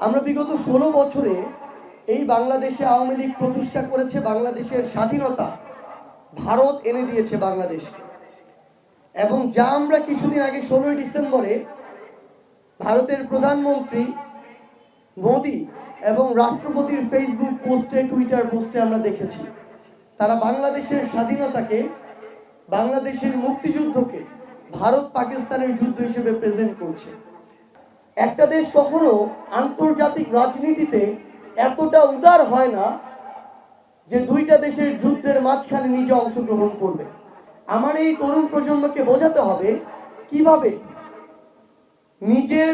আমরা বিগত ষোলো বছরে এই বাংলাদেশে আওয়ামী লীগ প্রতিষ্ঠা করেছে, বাংলাদেশের স্বাধীনতা ভারত এনে দিয়েছে বাংলাদেশকে। এবং যা আমরা কিছুদিন আগে ষোলোই ডিসেম্বরে ভারতের প্রধানমন্ত্রী মোদি এবং রাষ্ট্রপতির ফেসবুক পোস্টে, টুইটার পোস্টে আমরা দেখেছি, তারা বাংলাদেশের স্বাধীনতাকে, বাংলাদেশের মুক্তিযুদ্ধকে ভারত পাকিস্তানের যুদ্ধ হিসেবে প্রেজেন্ট করছে। একটা দেশ কখনো আন্তর্জাতিক রাজনীতিতে এতটা উদার হয় না যে দুইটা দেশের যুদ্ধের মাঝখানে নিজে অংশগ্রহণ করবে। আমার এই তরুণ প্রজন্মকে বোঝাতে হবে কীভাবে নিজের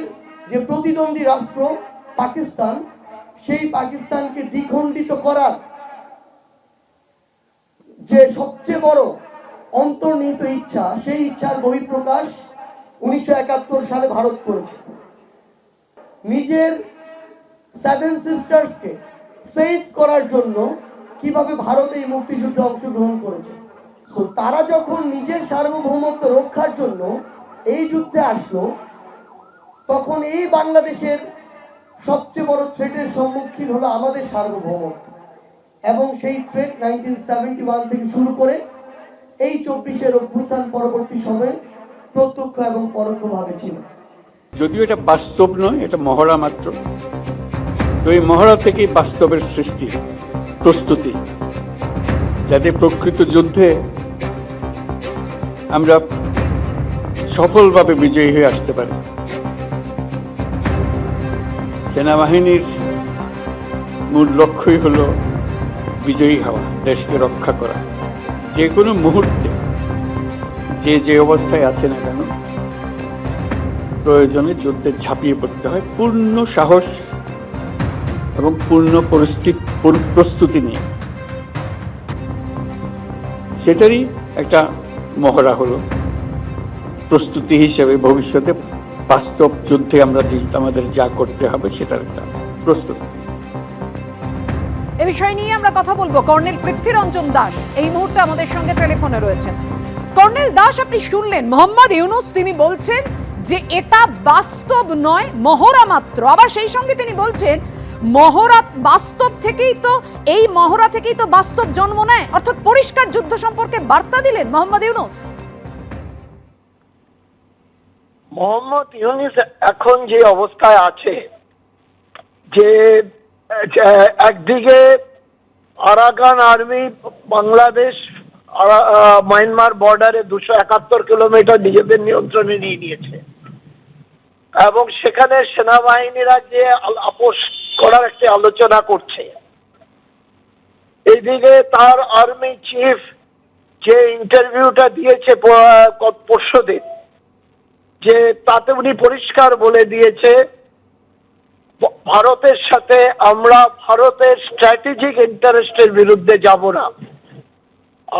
যে প্রতিদ্বন্দ্বী রাষ্ট্র পাকিস্তান, সেই পাকিস্তানকে দ্বিখণ্ডিত করার যে সবচেয়ে বড় অন্তর্নিহিত ইচ্ছা, সেই ইচ্ছার বহিঃপ্রকাশ উনিশশো একাত্তর সালে ভারত করেছে। নিজের সেভেন সিস্টার্সকে সেভ করার জন্য কীভাবে ভারত এই মুক্তিযুদ্ধে অংশগ্রহণ করেছে? তো তারা যখন নিজের সার্বভৌমত্ব রক্ষার জন্য এই যুদ্ধে আসলো, তখন এই বাংলাদেশের সবচেয়ে বড় থ্রেটের সম্মুখীন হলো আমাদের সার্বভৌমত্ব। এবং সেই থ্রেট নাইনটিন সেভেন্টি ওয়ান থেকে শুরু করে এই চব্বিশের অভ্যুত্থান পরবর্তী সময়ে প্রত্যক্ষ এবং পরোক্ষভাবে ছিল। যদিও এটা বাস্তব নয়, এটা মহড়া মাত্র। তো এই মহড়া থেকেই বাস্তবের সৃষ্টি, প্রস্তুতি। যাতে প্রকৃত যুদ্ধে আমরা সফলভাবে বিজয়ী হয়ে আসতে পারি। সেনাবাহিনীর মূল লক্ষ্যই হল বিজয়ী হওয়া, দেশকে রক্ষা করা। যে কোনো মুহূর্তে, যে যে অবস্থায় আছে না কেন প্রয়োজনে যুদ্ধে ঝাঁপিয়ে পড়তে হয়। পূর্ণ সাহস এবং পূর্ণ পরিস্থিতি প্রস্তুতি নিয়ে। সেটারই একটা মহড়া হলো। প্রস্তুতি হিসেবে ভবিষ্যতে বাস্তব যুদ্ধে আমরা আমাদের যা করতে হবে সেটার একটা প্রস্তুতি। এ বিষয় নিয়ে আমরা কথা বলব কর্নেল পৃথ্বীরঞ্জন দাস। এই মুহূর্তে আমাদের সঙ্গে টেলিফোনে রয়েছেন। কর্নেল দাস, আপনি শুনলেন মোহাম্মদ ইউনুস, তিনি বলছেন যে এটা বাস্তব নয়, মহড়া মাত্র। আবার সেই সঙ্গে তিনি বলছেন, মহড়া বাস্তব থেকেই তো, এই মহড়া থেকেই তো বাস্তব জন্ম নেয়। অর্থাৎ পরিষ্কার যুদ্ধ সম্পর্কে বার্তা দিলেন মোহাম্মদ ইউনুস। মোহাম্মদ ইউনিস এখন যে অবস্থায় আছে, যে একদিকে আরাকান আর্মি বাংলাদেশ মায়ানমার বর্ডারে দুশো একাত্তর কিলোমিটার নিজেদের নিয়ন্ত্রণে নিয়ে নিয়েছে। এবং সেখানে সেনাবাহিনীরা যে আপোষ করার একটি আলোচনা করছে। এইদিকে তার আর্মি চিফ যে ইন্টারভিউটা দিয়েছে পরশু দিন, যে তাতে উনি পরিষ্কার বলে দিয়েছে ভারতের সাথে আমরা ভারতের স্ট্র্যাটেজিক ইন্টারেস্টের বিরুদ্ধে যাব না।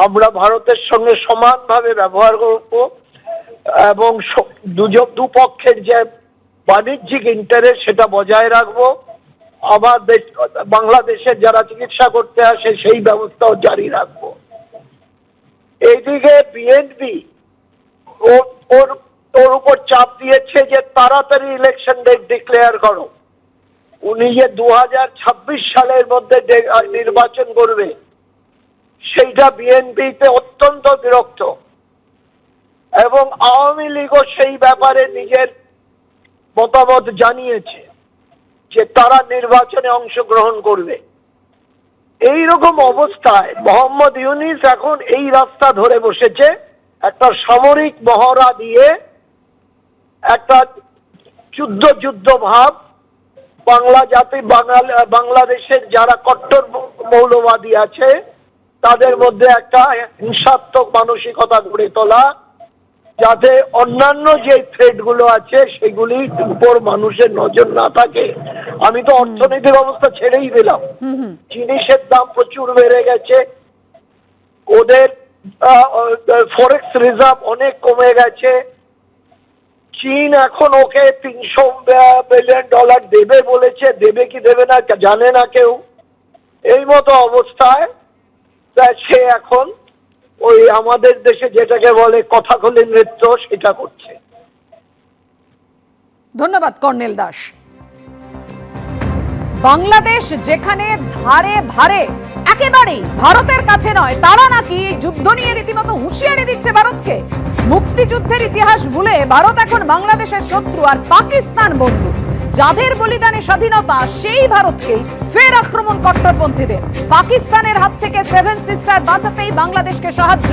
আমরা ভারতের সঙ্গে সমানভাবে ব্যবহার করব এবং দুপক্ষের যে বাণিজ্যিক ইন্টারেস্ট সেটা বজায় রাখব। আবার দেশ বাংলাদেশের যারা চিকিৎসা করতে আসে সেই ব্যবস্থাও জারি রাখব। এইদিকে বিএনপি ওর উপর চাপ দিয়েছে যে তাড়াতাড়ি ইলেকশন ডেট ডিক্লেয়ার করো। উনি যে দু হাজার ছাব্বিশ সালের মধ্যে নির্বাচন করবে, সেইটা বিএনপিতে অত্যন্ত বিরক্ত। এবং আওয়ামী লীগও সেই ব্যাপারে নিজের মতামত জানিয়েছে যে তারা নির্বাচনে অংশগ্রহণ করবে। এই রকম অবস্থায় মোহাম্মদ ইউনিস এখন এই রাস্তা ধরে বসেছে, একটা সামরিক মহড়া দিয়ে একটা যুদ্ধ যুদ্ধ ভাব। বাংলা জাতি, বাঙাল, বাংলাদেশের যারা কট্টর মৌলবাদী আছে, তাদের মধ্যে একটা হিংসাত্মক মানসিকতা গড়ে তোলা। যাতে অন্যান্য যে থ্রেডগুলো আছে সেগুলির উপর মানুষের নজর না থাকে। আমি তো অর্থনৈতিক অবস্থা ছেড়েই দিলাম। জিনিসের দাম প্রচুর বেড়ে গেছে। ওদের ফরেক্স রিজার্ভ অনেক কমে গেছে। চীন এখন ওকে তিনশো বিলিয়ন ডলার দেবে বলেছে। দেবে কি দেবে না জানে না কেউ। এই মতো অবস্থায় সে এখন ওই আমাদের দেশে যেটাকে বলে কথাকলি নৃত্য, সেটা করছে। ধন্যবাদ, কর্নেল দাস। বাংলাদেশ যেখানে ধারে ভারে, একেবারেই ভারতের কাছে নয়, তারা নাকি যুদ্ধ নিয়ে রীতিমতো হুঁশিয়ারি দিচ্ছে ভারতকে। মুক্তিযুদ্ধের ইতিহাস ভুলে ভারত এখন বাংলাদেশের শত্রু আর পাকিস্তান বন্ধু। যাদের বলিদানে স্বাধীনতা, সেই ভারতকেই ফের আক্রমণ কট্টরপন্থীদের পাকিস্তানের হাত থেকে সেভেন সিস্টার বাঁচাতেই বাংলাদেশকে সাহায্য।